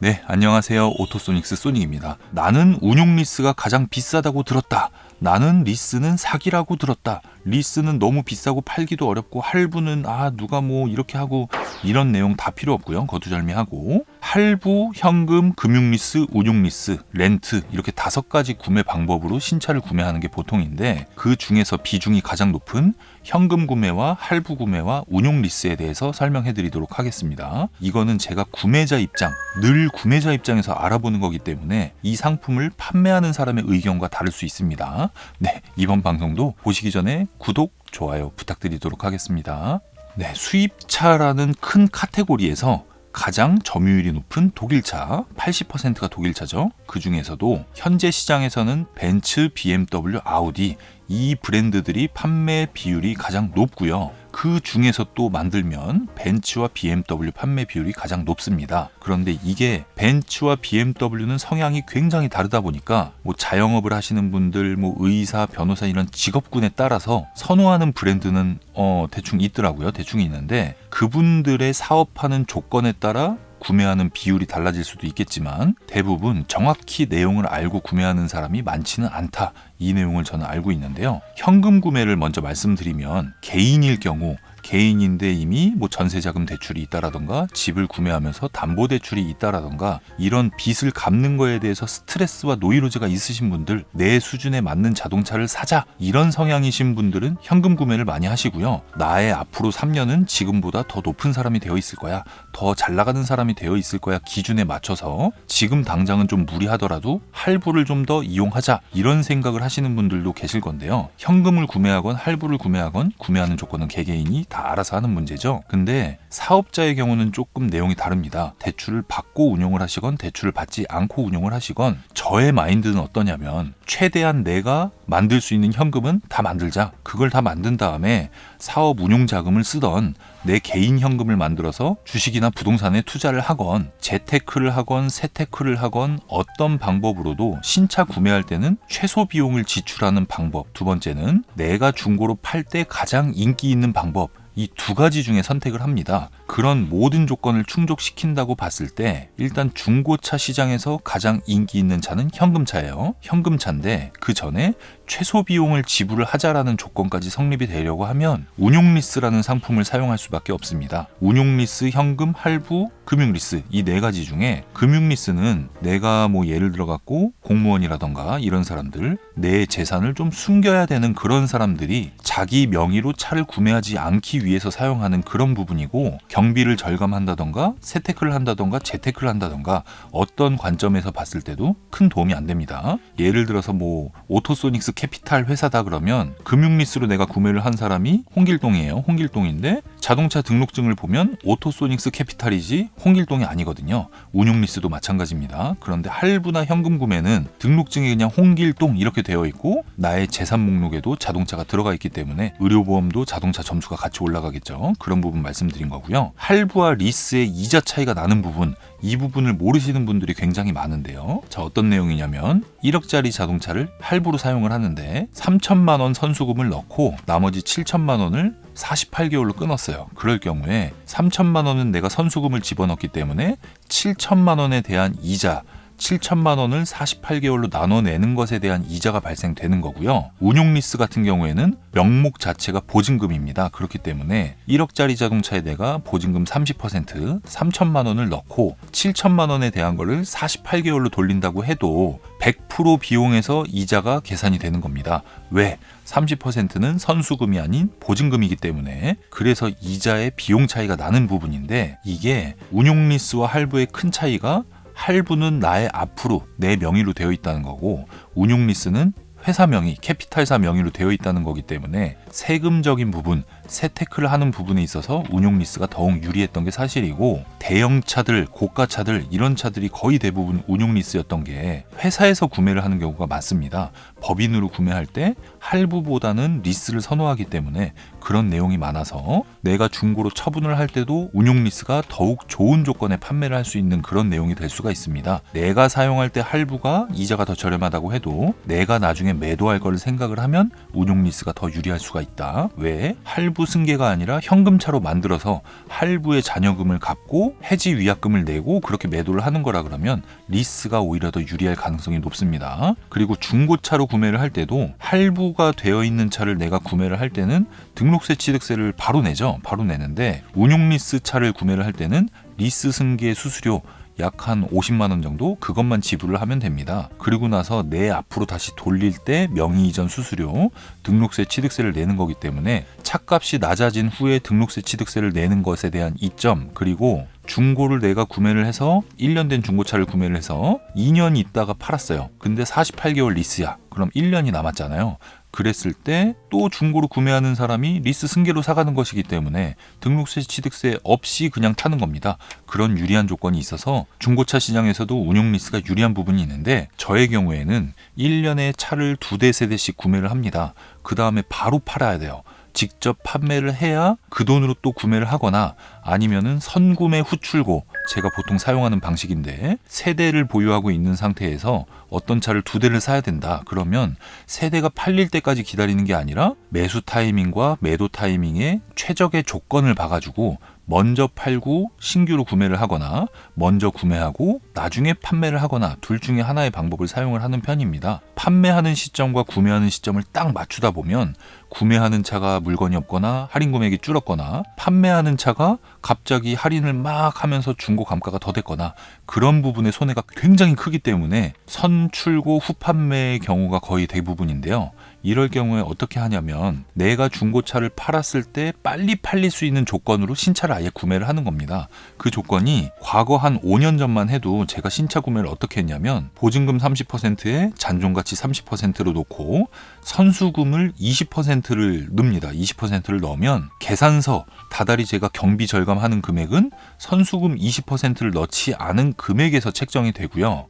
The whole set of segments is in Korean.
네, 안녕하세요. 오토소닉스 소닉입니다. 나는 운용 리스가 가장 비싸다고 들었다. 나는 리스는 사기라고 들었다. 리스는 너무 비싸고 팔기도 어렵고 할부는 아 누가 뭐 이렇게 하고 이런 내용 다 필요 없고요. 거두절미하고 할부, 현금, 금융 리스, 운용 리스, 렌트 이렇게 다섯 가지 구매 방법으로 신차를 구매하는 게 보통인데 그 중에서 비중이 가장 높은 현금 구매와 할부 구매와 운용 리스에 대해서 설명해 드리도록 하겠습니다. 이거는 제가 구매자 입장, 늘 구매자 입장에서 알아보는 거기 때문에 이 상품을 판매하는 사람의 의견과 다를 수 있습니다. 네, 이번 방송도 보시기 전에 구독, 좋아요 부탁드리도록 하겠습니다. 네, 수입차라는 큰 카테고리에서 가장 점유율이 높은 독일차, 80%가 독일차죠. 그 중에서도 현재 시장에서는 벤츠, BMW, 아우디 이 브랜드들이 판매 비율이 가장 높고요. 그 중에서 또 만들면 벤츠와 BMW 판매 비율이 가장 높습니다. 그런데 이게 벤츠와 BMW는 성향이 굉장히 다르다 보니까 뭐 자영업을 하시는 분들, 뭐 의사, 변호사 이런 직업군에 따라서 선호하는 브랜드는 어 대충 있더라고요. 대충 있는데 그분들의 사업하는 조건에 따라 구매하는 비율이 달라질 수도 있겠지만 대부분 정확히 내용을 알고 구매하는 사람이 많지는 않다. 이 내용을 저는 알고 있는데요. 현금 구매를 먼저 말씀드리면 개인일 경우 개인인데 이미 뭐 전세자금 대출이 있다라던가 집을 구매하면서 담보 대출이 있다라던가 이런 빚을 갚는 거에 대해서 스트레스와 노이로제가 있으신 분들 내 수준에 맞는 자동차를 사자 이런 성향이신 분들은 현금 구매를 많이 하시고요. 나의 앞으로 3년은 지금보다 더 높은 사람이 되어 있을 거야. 더 잘 나가는 사람이 되어 있을 거야 기준에 맞춰서 지금 당장은 좀 무리하더라도 할부를 좀 더 이용하자 이런 생각을 하시는 분들도 계실 건데요. 현금을 구매하건 할부를 구매하건 구매하는 조건은 개개인이 다 알아서 하는 문제죠. 근데 사업자의 경우는 조금 내용이 다릅니다. 대출을 받고 운용을 하시건 대출을 받지 않고 운용을 하시건 저의 마인드는 어떠냐면 최대한 내가 만들 수 있는 현금은 다 만들자. 그걸 다 만든 다음에 사업 운용 자금을 쓰던 내 개인 현금을 만들어서 주식이나 부동산에 투자를 하건 재테크를 하건 세테크를 하건 어떤 방법으로도 신차 구매할 때는 최소 비용을 지출하는 방법. 두 번째는 내가 중고로 팔 때 가장 인기 있는 방법. 이 두 가지 중에 선택을 합니다. 그런 모든 조건을 충족시킨다고 봤을 때 일단 중고차 시장에서 가장 인기 있는 차는 현금차예요. 현금차인데 그 전에 최소 비용을 지불을 하자라는 조건까지 성립이 되려고 하면 운용 리스라는 상품을 사용할 수밖에 없습니다. 운용 리스, 현금, 할부, 금융 리스 이 네 가지 중에 금융 리스는 내가 뭐 예를 들어 갖고 공무원이라던가 이런 사람들 내 재산을 좀 숨겨야 되는 그런 사람들이 자기 명의로 차를 구매하지 않기 위해서 사용하는 그런 부분이고 경비를 절감한다던가 세테크를 한다던가 재테크를 한다던가 어떤 관점에서 봤을 때도 큰 도움이 안 됩니다. 예를 들어서 뭐 오토소닉스 캐피탈 회사다 그러면 금융리스로 내가 구매를 한 사람이 홍길동이에요. 홍길동인데 자동차 등록증을 보면 오토소닉스 캐피탈이지 홍길동이 아니거든요. 운용리스도 마찬가지입니다. 그런데 할부나 현금 구매는 등록증이 그냥 홍길동 이렇게 되어 있고 나의 재산 목록에도 자동차가 들어가 있기 때문에 의료보험도 자동차 점수가 같이 올라가겠죠. 그런 부분 말씀드린 거고요. 할부와 리스의 이자 차이가 나는 부분 이 부분을 모르시는 분들이 굉장히 많은데요. 자, 어떤 내용이냐면 1억짜리 자동차를 할부로 사용을 하는데 3천만 원 선수금을 넣고 나머지 7천만 원을 48개월로 끊었어요. 그럴 경우에 3천만 원은 내가 선수금을 집어넣기 때문에 7천만 원에 대한 이자 7천만 원을 48개월로 나눠내는 것에 대한 이자가 발생되는 거고요. 운용 리스 같은 경우에는 명목 자체가 보증금입니다. 그렇기 때문에 1억짜리 자동차에 내가 보증금 30% 3천만 원을 넣고 7천만 원에 대한 거를 48개월로 돌린다고 해도 100% 비용에서 이자가 계산이 되는 겁니다. 왜? 30%는 선수금이 아닌 보증금이기 때문에 그래서 이자의 비용 차이가 나는 부분인데 이게 운용 리스와 할부의 큰 차이가 할부는 나의 앞으로 내 명의로 되어 있다는 거고 운용 리스는 회사 명의, 캐피탈사 명의로 되어 있다는 거기 때문에 세금적인 부분, 세테크를 하는 부분에 있어서 운용 리스가 더욱 유리했던 게 사실이고 대형 차들, 고가 차들 이런 차들이 거의 대부분 운용 리스였던 게 회사에서 구매를 하는 경우가 많습니다. 법인으로 구매할 때 할부보다는 리스를 선호하기 때문에 그런 내용이 많아서 내가 중고로 처분을 할 때도 운용 리스가 더욱 좋은 조건에 판매를 할 수 있는 그런 내용이 될 수가 있습니다. 내가 사용할 때 할부가 이자가 더 저렴하다고 해도 내가 나중에 매도할 거를 생각을 하면 운용 리스가 더 유리할 수가 있다. 왜? 할부 할부 승계가 아니라 현금차로 만들어서 할부의 잔여금을 갚고 해지 위약금을 내고 그렇게 매도를 하는 거라 그러면 리스가 오히려 더 유리할 가능성이 높습니다. 그리고 중고차로 구매를 할 때도 할부가 되어 있는 차를 내가 구매를 할 때는 등록세 취득세를 바로 내죠. 바로 내는데 운용 리스 차를 구매를 할 때는 리스 승계 수수료 약 한 50만 원 정도 그것만 지불을 하면 됩니다. 그리고 나서 내 앞으로 다시 돌릴 때 명의 이전 수수료, 등록세 취득세를 내는 거기 때문에 차값이 낮아진 후에 등록세 취득세를 내는 것에 대한 이점 그리고 중고를 내가 구매를 해서 1년 된 중고차를 구매를 해서 2년 있다가 팔았어요. 근데 48개월 리스야. 그럼 1년이 남았잖아요. 그랬을 때 또 중고로 구매하는 사람이 리스 승계로 사가는 것이기 때문에 등록세 취득세 없이 그냥 타는 겁니다. 그런 유리한 조건이 있어서 중고차 시장에서도 운용 리스가 유리한 부분이 있는데 저의 경우에는 1년에 차를 두 대 세 대씩 구매를 합니다. 그 다음에 바로 팔아야 돼요. 직접 판매를 해야 그 돈으로 또 구매를 하거나 아니면은 선구매 후출고 제가 보통 사용하는 방식인데 세 대를 보유하고 있는 상태에서 어떤 차를 두 대를 사야 된다. 그러면 세 대가 팔릴 때까지 기다리는 게 아니라 매수 타이밍과 매도 타이밍에 최적의 조건을 봐가지고 먼저 팔고 신규로 구매를 하거나 먼저 구매하고 나중에 판매를 하거나 둘 중에 하나의 방법을 사용을 하는 편입니다. 판매하는 시점과 구매하는 시점을 딱 맞추다 보면 구매하는 차가 물건이 없거나 할인 금액이 줄었거나 판매하는 차가 갑자기 할인을 막 하면서 중고 감가가 더 됐거나 그런 부분의 손해가 굉장히 크기 때문에 선출고 후판매의 경우가 거의 대부분인데요. 이럴 경우에 어떻게 하냐면 내가 중고차를 팔았을 때 빨리 팔릴 수 있는 조건으로 신차를 아예 구매를 하는 겁니다. 그 조건이 과거 한 5년 전만 해도 제가 신차 구매를 어떻게 했냐면 보증금 30%에 잔존가치 30%로 놓고 선수금을 20%를 넣습니다. 20%를 넣으면 계산서 다달이 제가 경비 절감하는 금액은 선수금 20%를 넣지 않은 금액에서 책정이 되고요.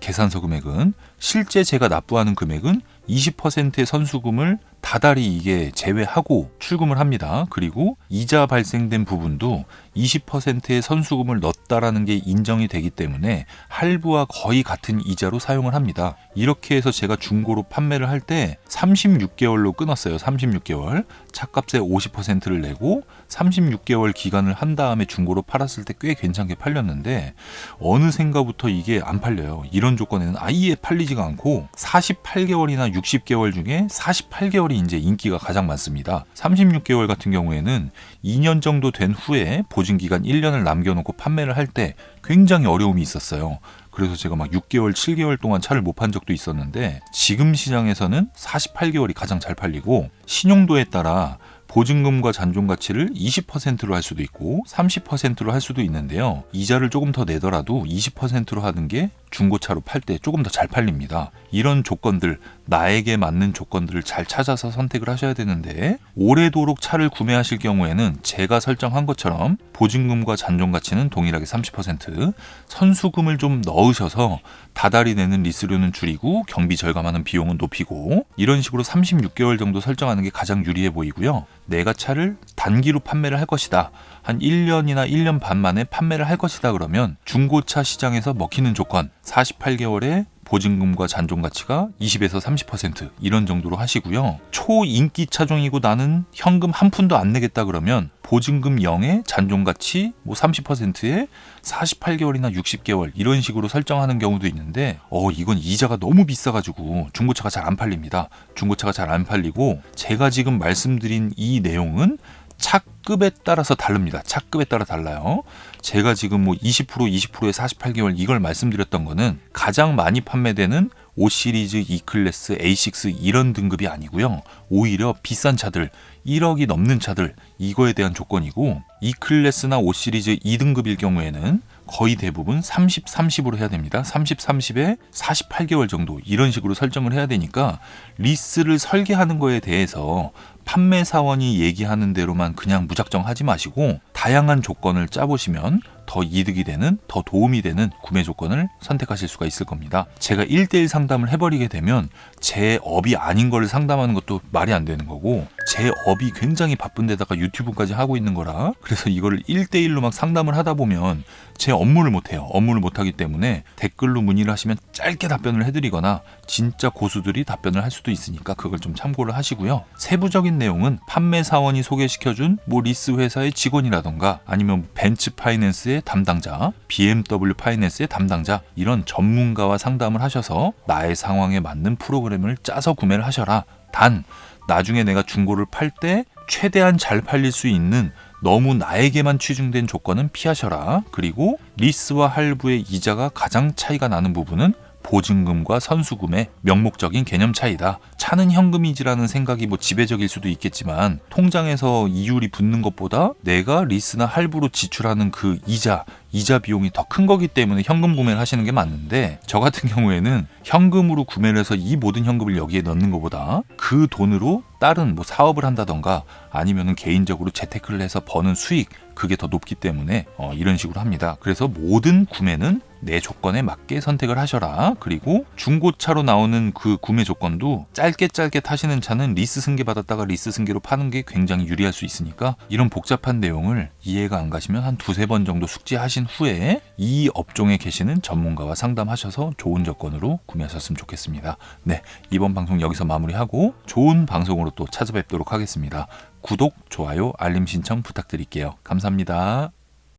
계산서 금액은 실제 제가 납부하는 금액은 20%의 선수금을 다달이 이게 제외하고 출금을 합니다. 그리고 이자 발생된 부분도 20%의 선수금을 넣었다라는 게 인정이 되기 때문에 할부와 거의 같은 이자로 사용을 합니다. 이렇게 해서 제가 중고로 판매를 할 때 36개월로 끊었어요. 36개월. 차값의 50%를 내고 36개월 기간을 한 다음에 중고로 팔았을 때 꽤 괜찮게 팔렸는데 어느샌가부터 이게 안 팔려요. 이런 조건에는 아예 팔리지가 않고 48개월이나 60개월 중에 48개월이 이제 인기가 가장 많습니다. 36개월 같은 경우에는 2년 정도 된 후에 보증 기간 1년을 남겨놓고 판매를 할 때 굉장히 어려움이 있었어요. 그래서 제가 막 6개월, 7개월 동안 차를 못 판 적도 있었는데 지금 시장에서는 48개월이 가장 잘 팔리고 신용도에 따라 보증금과 잔존 가치를 20%로 할 수도 있고 30%로 할 수도 있는데요. 이자를 조금 더 내더라도 20%로 하는 게 중고차로 팔 때 조금 더 잘 팔립니다. 이런 조건들, 나에게 맞는 조건들을 잘 찾아서 선택을 하셔야 되는데 오래도록 차를 구매하실 경우에는 제가 설정한 것처럼 보증금과 잔존 가치는 동일하게 30%, 선수금을 좀 넣으셔서 다달이 내는 리스료는 줄이고 경비 절감하는 비용은 높이고 이런 식으로 36개월 정도 설정하는 게 가장 유리해 보이고요. 내가 차를 단기로 판매를 할 것이다. 한 1년이나 1년 반 만에 판매를 할 것이다 그러면 중고차 시장에서 먹히는 조건 48개월에 보증금과 잔존 가치가 20에서 30% 이런 정도로 하시고요. 초인기 차종이고 나는 현금 한 푼도 안 내겠다 그러면 보증금 0에 잔존 가치 뭐 30%에 48개월이나 60개월 이런 식으로 설정하는 경우도 있는데 어 이건 이자가 너무 비싸 가지고 중고차가 잘 안 팔립니다. 중고차가 잘 안 팔리고 제가 지금 말씀드린 이 내용은 차급에 따라서 다릅니다. 차급에 따라 달라요. 제가 지금 뭐 20% 20%에 48개월 이걸 말씀드렸던 거는 가장 많이 판매되는 5 시리즈, E 클래스, A6 이런 등급이 아니고요. 오히려 비싼 차들, 1억이 넘는 차들 이거에 대한 조건이고 E 클래스나 5 시리즈 2등급일 경우에는 거의 대부분 30, 30으로 해야 됩니다. 30, 30에 48개월 정도 이런 식으로 설정을 해야 되니까 리스를 설계하는 거에 대해서 판매 사원이 얘기하는 대로만 그냥 무작정 하지 마시고 다양한 조건을 짜보시면 더 이득이 되는 더 도움이 되는 구매 조건을 선택하실 수가 있을 겁니다. 제가 1대1 상담을 해버리게 되면 제 업이 아닌 걸 상담하는 것도 말이 안 되는 거고 제 업이 굉장히 바쁜데다가 유튜브까지 하고 있는 거라 그래서 이거를 1대1로 막 상담을 하다 보면 제 업무를 못해요. 업무를 못하기 때문에 댓글로 문의를 하시면 짧게 답변을 해드리거나 진짜 고수들이 답변을 할 수도 있으니까 그걸 좀 참고를 하시고요. 세부적인 내용은 판매 사원이 소개시켜준 뭐 리스 회사의 직원이라던가 아니면 벤츠 파이낸스의 담당자, BMW 파이낸스의 담당자 이런 전문가와 상담을 하셔서 나의 상황에 맞는 프로그램을 짜서 구매를 하셔라. 단 나중에 내가 중고를 팔 때 최대한 잘 팔릴 수 있는 너무 나에게만 취중된 조건은 피하셔라. 그리고 리스와 할부의 이자가 가장 차이가 나는 부분은 보증금과 선수금의 명목적인 개념 차이다. 차는 현금이지라는 생각이 뭐 지배적일 수도 있겠지만 통장에서 이율이 붙는 것보다 내가 리스나 할부로 지출하는 그 이자, 이자 비용이 더 큰 거기 때문에 현금 구매를 하시는 게 맞는데 저 같은 경우에는 현금으로 구매를 해서 이 모든 현금을 여기에 넣는 것보다 그 돈으로 다른 뭐 사업을 한다던가 아니면은 개인적으로 재테크를 해서 버는 수익 그게 더 높기 때문에 어, 이런 식으로 합니다. 그래서 모든 구매는 내 조건에 맞게 선택을 하셔라. 그리고 중고차로 나오는 그 구매 조건도 짧게 짧게 타시는 차는 리스 승계 받았다가 리스 승계로 파는 게 굉장히 유리할 수 있으니까 이런 복잡한 내용을 이해가 안 가시면 한 두세 번 정도 숙지하신 후에 이 업종에 계시는 전문가와 상담하셔서 좋은 조건으로 구매하셨으면 좋겠습니다. 네, 이번 방송 여기서 마무리하고 좋은 방송으로 또 찾아뵙도록 하겠습니다. 구독, 좋아요, 알림 신청 부탁드릴게요. 감사합니다.